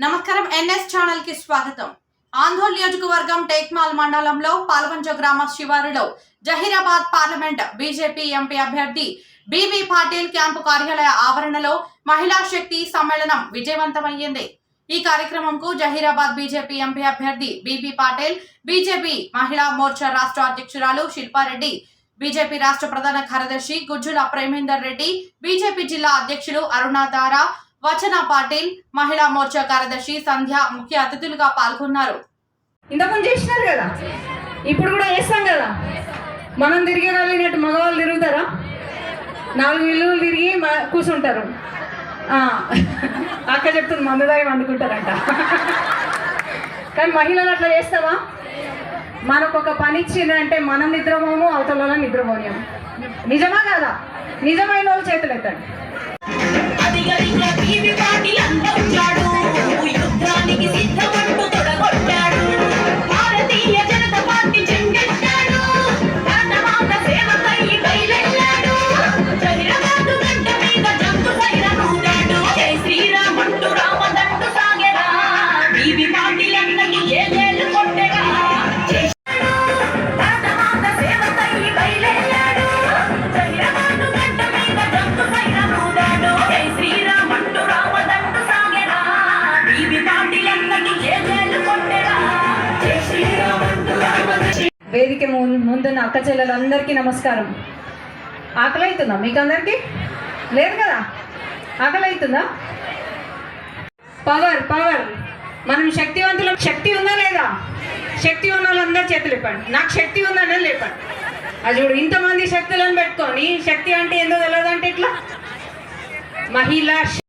నమస్కారం ఎన్ఎస్ ఛానల్కి స్వాగతం. ఆందోళన నియోజకవర్గం టేక్మాల్ మండలంలో పాల్వంచ గ్రామ శివారులో జహీరాబాద్ పార్లమెంట్ బీజేపీ ఎంపీ అభ్యర్థి బీబీ పాటిల్ క్యాంపు కార్యాలయ ఆవరణలో మహిళా శక్తి సమ్మేళనం విజయవంతమయ్యింది. ఈ కార్యక్రమంకు జహీరాబాద్ బీజేపీ ఎంపీ అభ్యర్థి బీబీ పాటిల్ బీజేపీ మహిళా మోర్చా రాష్ట్ర అధ్యక్షురాలు శిల్పారెడ్డి బీజేపీ రాష్ట్ర ప్రధాన కార్యదర్శి గుజ్జుల ప్రేమేందర్ రెడ్డి బీజేపీ జిల్లా అధ్యక్షులు అరుణాధార వచన పాటిల్ మహిళా మోర్చా కార్యదర్శి సంధ్య ముఖ్య అతిథులుగా పాల్గొన్నారు. ఇంతకుముందు చేసినారు కదా? ఇప్పుడు కూడా చేస్తాం కదా? మనం తిరగగలిగినట్టు మగవాళ్ళు తిరుగుతారా? నాలుగు ఇల్లులు తిరిగి కూర్చుంటారు అక్క చెప్తుంది మందు దాగి వండుకుంటారంట కానీ మహిళలు అట్లా చేస్తావా? మనకు ఒక పని ఇచ్చిందంటే మనం నిద్రపోము అవతల నిద్రపోయాము నిజమా కదా? నిజమైన వాళ్ళు చేతులు ఎత్తండి అధిగరిగా బీబీ వేదిక ముందున్న అక్క చెల్లెలందరికీ నమస్కారం. ఆకలి అవుతుందా మీకు అందరికీ లేదు కదా? ఆకలి అవుతుందా పవర్ పవర్. మనం శక్తివంతుల శక్తి ఉందా లేదా? శక్తి ఉన్న వాళ్ళందరూ చేతులు ఇప్పండి నాకు శక్తి ఉందని లేపండి. అది చూడు ఇంతమంది శక్తులను పెట్టుకొని శక్తి అంటే ఏందో తెలియదు అంటే ఇట్లా మహిళా